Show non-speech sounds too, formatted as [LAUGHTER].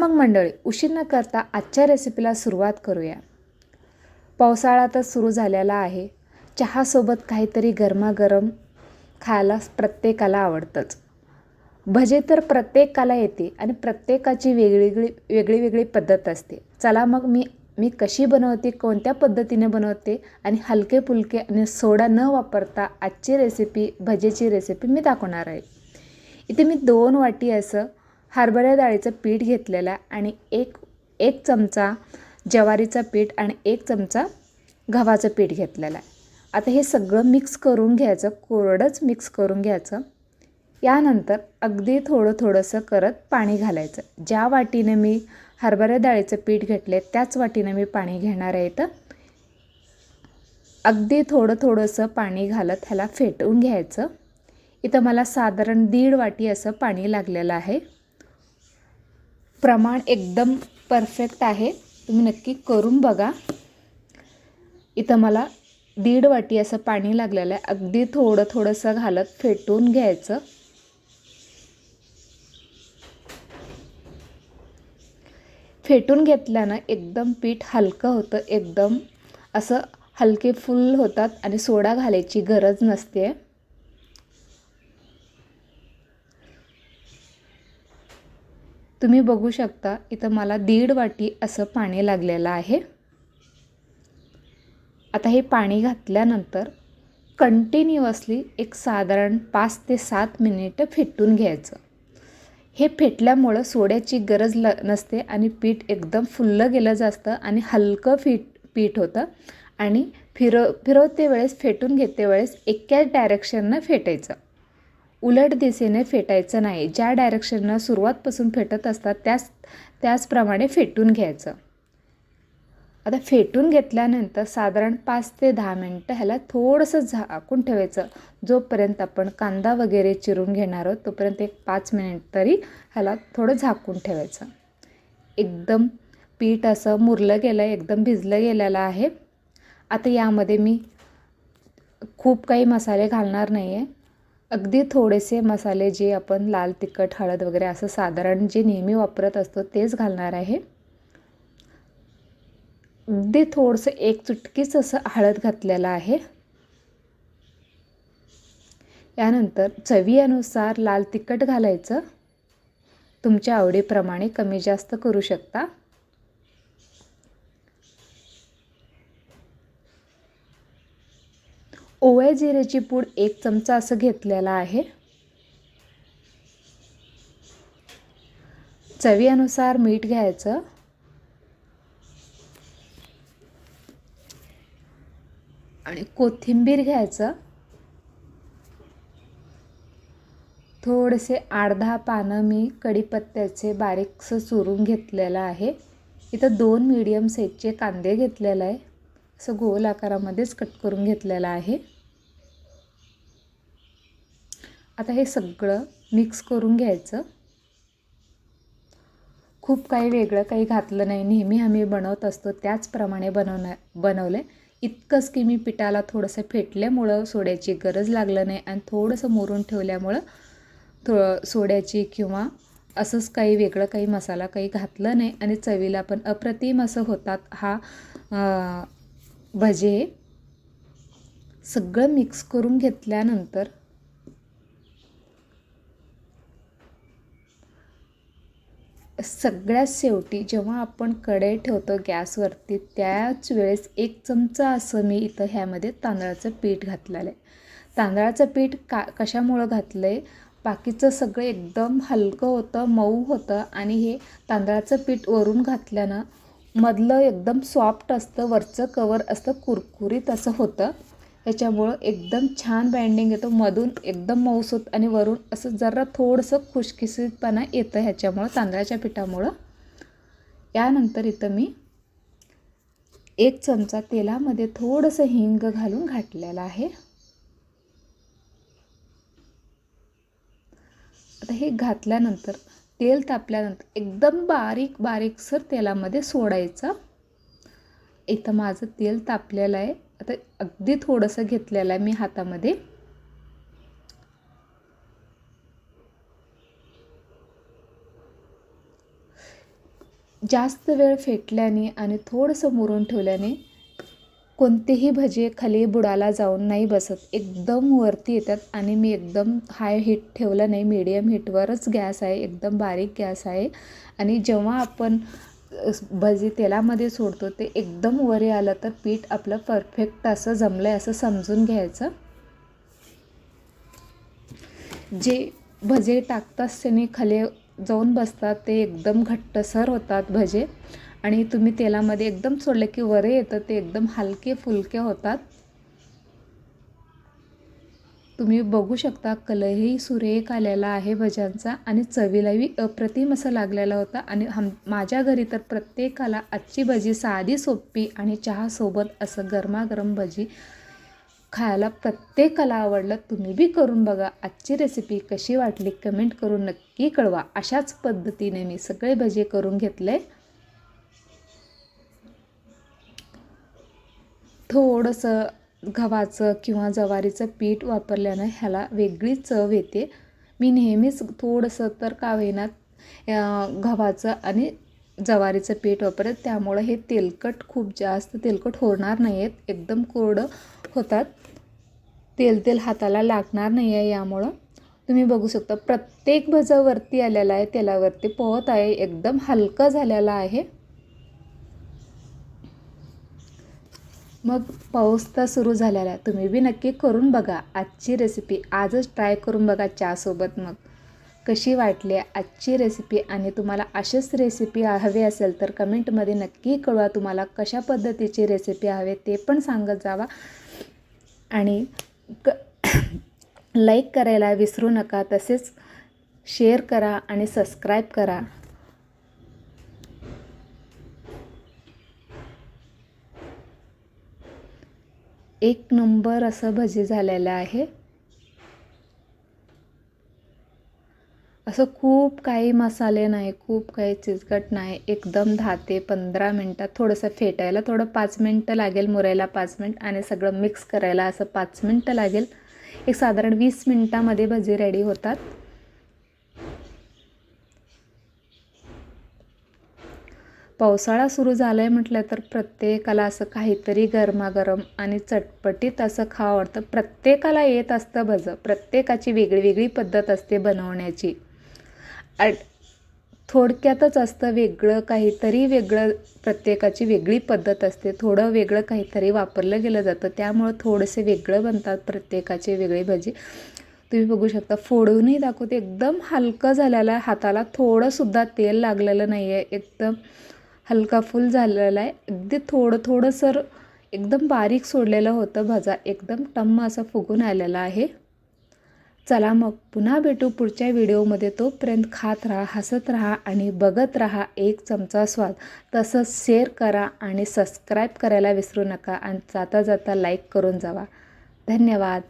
मग मंडळी उशीर न करता आजच्या रेसिपीला सुरुवात करूया. पावसाळा तर सुरू झालेला आहे. चहासोबत काहीतरी गरमागरम खायला प्रत्येकाला आवडतंच. भजे तर प्रत्येकाला येते आणि प्रत्येकाची वेगवेगळी वेगळी वेगळी पद्धत असते. चला मग मी मी कशी बनवते कोणत्या पद्धतीने बनवते आणि हलके फुलके आणि सोडा न वापरता आजची रेसिपी भजेची रेसिपी मी दाखवणार आहे. इथे मी दोन वाटी असं हरभऱ्या डाळीचं पीठ घेतलेलं आहे आणि एक एक चमचा ज्वारीचं पीठ आणि एक चमचा गव्हाचं पीठ घेतलेलं आहे. आता हे सगळं मिक्स करून घ्यायचं कोरडंच मिक्स करून घ्यायचं. यानंतर अगदी थोडं थोडंसं करत पाणी घालायचं. ज्या वाटीने मी हरभऱ्या डाळीचं पीठ घेतले त्याच वाटीने मी पाणी घेणार आहे तर अगदी थोडं थोडंसं पाणी घालत ह्याला फेटवून घ्यायचं. इथं मला साधारण दीड वाटी असं पाणी लागलेलं आहे. प्रमाण एकदम परफेक्ट आहे. तुम्ही नक्की करून बघा. इथं मला दीड वाटी असं पाणी लागलेलं आहे. अगदी थोडं थोडंसं घालत फेटून घ्यायचं. फेटून घेतल्यानं एकदम पीठ हलकं होतं. एकदम असं हलके फुल होतात आणि सोडा घालायची गरज नसते. तुम्ही बघू शकता इथं मला दीड वाटी असं पाणी लागलेलं आहे. आता हे पाणी घातल्यानंतर कंटिन्युअसली एक साधारण पाच ते सात मिनिटं फेटून घ्यायचं. हे फेटल्यामुळं सोड्याची गरज ल नसते आणि पीठ एकदम फुललं गेलं जातं आणि हलकं फीट पीठ होतं आणि फिरव फिरवते वेळेस फेटून घेते वेळेस एकाच डायरेक्शननं फेटायचं. उलट दिशेने फेटायचं नाही. ज्या डायरेक्शननं सुरुवातपासून फेटत असतात त्याच त्याचप्रमाणे फेटून घ्यायचं. आता फेटून घेतल्यानंतर साधारण पाच ते दहा मिनटं ह्याला थोडंसं झाकून ठेवायचं. जोपर्यंत आपण कांदा वगैरे चिरून घेणार आहोत तोपर्यंत एक पाच मिनिट तरी ह्याला थोडं झाकून ठेवायचं. एकदम पीठ असं मुरलं गेलं आहे एकदम भिजलं गेलेलं आहे. आता यामध्ये मी खूप काही मसाले घालणार नाही आहे अगदी थोडेसे मसाले जे आपण लाल तिखट हळद वगैरे असं साधारण जे नेहमी वापरत असतो तेच घालणार आहे. अगदी थोडंसं एक चुटकीच असं हळद घातलेलं आहे. यानंतर चवीनुसार लाल तिखट घालायचं. तुमच्या आवडीप्रमाणे कमी जास्त करू शकता. ओव्या जिऱ्याची पूड एक चमचा असं घेतलेला आहे. चवीनुसार मीठ घ्यायचं. आणि कोथिंबीर घ्यायचं. थोडेसे अर्धा पानं मी कढीपत्त्याचे बारीकसं चुरून घेतलेलं आहे. इथं दोन मीडियम साईजचे कांदे घेतलेला आहे. असं गोल आकारामध्येच कट करून घेतलेलं आहे. आता हे सगळं मिक्स करून घ्यायचं. खूप काही वेगळं काही घातलं नाही. नेहमी आम्ही बनवत असतो. त्याचप्रमाणे बनवण्या बनवलं आहे इतकंच की मी पिठाला थोडंसं फेटल्यामुळं सोड्याची गरज लागलं नाही आणि थोडंसं मोरून ठेवल्यामुळं थो सोड्याची किंवा असंच काही वेगळं काही मसाला काही घातलं नाही आणि चवीला पण अप्रतिम असं होतात हा भजे. सगळं मिक्स करून घेतल्यानंतर सगळ्यात शेवटी जेव्हा आपण कढई ठेवतो गॅसवरती त्याच वेळेस एक चमचा असं मी इथं ह्यामध्ये तांदळाचं पीठ घातलेलं आहे. तांदळाचं पीठ का कशामुळं घातलं आहे बाकीचं सगळं एकदम हलकं होतं मऊ होतं आणि हे तांदळाचं पीठ वरून घातल्यानं मधलं एकदम सॉफ्ट असतं वरचं कवर असतं कुरकुरीत असं होतं. ह्याच्यामुळं एकदम छान बाइंडिंग येतो. मधून एकदम मऊसूत आणि वरून असं जरा थोडंसं खुशखिसीतपणा येतं ह्याच्यामुळं तांदळाच्या पिठामुळं. यानंतर इथं मी एक चमचा तेलामध्ये थोडंसं हिंग घालून घातलेलं आहे. आता हे घातल्यानंतर तेल तापल्यानंतर एकदम बारीक बारीकसर तेलामध्ये सोडायचं. इथं माझं तेल तापलेलं आहे. आता अगदी थोडंसं घेतलेलं आहे मी हातामध्ये. जास्त वेळ फेटल्याने आणि थोडंसं मुरून ठेवल्याने कोणतेही भजे खाली बुडाला जाऊन नाही बसत. एकदम वरती येतात आणि मी एकदम हाय हीट ठेवलं नाही. मीडियम हीटवरच गॅस आहे. एकदम बारीक गॅस आहे. आणि जेव्हा आपण भजी तेलामध्ये सोडतो ते एकदम वरे आलं तर पीठ आपलं परफेक्ट असं जमलं आहे असं समजून घ्यायचं. जे भजे टाकताच त्याने खाली जाऊन बसतात ते एकदम घट्टसर होतात भजे. आणि तुम्ही तेलामध्ये एकदम सोडले की वरे येतं ते एकदम हलके फुलके होतात. तुम्ही बघू शकता कलरही सुरेख आलेला आहे भज्यांचा आणि चवीलाही अप्रतिम असं लागलेला होता. आणि हम माझ्या घरी तर प्रत्येकाला आजची भजी साधी सोपी आणि चहासोबत असं गरमागरम भजी खायला प्रत्येकाला आवडलं. तुम्ही बी करून बघा आजची रेसिपी कशी वाटली कमेंट करून नक्की कळवा. अशाच पद्धतीने मी सगळे भजे करून घेतले. थोडंसं गव्हाचं किंवा जवारीचं पीठ वापरल्यानं ह्याला वेगळी चव येते. मी नेहमीच थोडंसं तर का होईना गव्हाचं आणि जवारीचं पीठ वापरत त्यामुळं हे तेलकट खूप जास्त तेलकट होणार नाही आहेत एकदम कोरडं होतात. तेल तेल हाताला लागणार नाही आहे यामुळं. तुम्ही बघू शकता प्रत्येक भजावरती आलेला आहे तेलावरती पोहत आहे एकदम हलकं झालेला आहे. मग पाऊस तर सुरू झालेला तुम्ही बी नक्की करून बघा. आजची रेसिपी आजच ट्राय करून बघा चहासोबत मग. कशी वाटली आजची रेसिपी आणि तुम्हाला अशीच रेसिपी हवी असेल तर कमेंटमध्ये नक्की कळवा. तुम्हाला कशा पद्धतीची रेसिपी हवे ते पण सांगत जावा. आणि क [COUGHS] लाईक करायला विसरू नका. तसेच शेअर करा आणि सबस्क्राईब करा. एक नंबर असं भजी झालेलं आहे. असं खूप काही मसाले नाही खूप काही चिचकट नाही. एकदम दहा ते पंधरा मिनटात थोडंसं फेटायला थोडं पाच मिनटं लागेल मुरायला पाच मिनिट आणि सगळं मिक्स करायला असं पाच मिनटं लागेल. एक साधारण वीस मिनटामध्ये भजी रेडी होतात. पावसाळा सुरू झाला आहे म्हटलं तर प्रत्येकाला असं काहीतरी गरमागरम आणि चटपटीत असं खावं आवडतं प्रत्येकाला येत असतं भजं प्रत्येकाची वेगळी वेगळी पद्धत असते बनवण्याची. अड थोडक्यातच असतं वेगळं काहीतरी वेगळं प्रत्येकाची वेगळी पद्धत असते. थोडं वेगळं काहीतरी वापरलं गेलं जातं. त्यामुळं थोडेसे वेगळं बनतात प्रत्येकाचे वेगळे भजी. तुम्ही बघू शकता फोडूनही दाखवते. एकदम हलकं झालेलं आहे. हाताला थोडंसुद्धा तेल लागलेलं नाही आहे एकदम हलका फुल झालेला आहे. अगदी थोडं थोडंसं एकदम बारीक सोडलेलं होतं भजा. एकदम टम्म असं फुगून आलेला आहे. चला मग पुन्हा भेटू पुढच्या व्हिडिओमध्ये. तोपर्यंत खात राहा हसत राहा आणि बघत राहा एक चमचा स्वाद. तसंच शेअर करा आणि सबस्क्राईब करायला विसरू नका आणि जाता जाता लाईक करून जावा. धन्यवाद.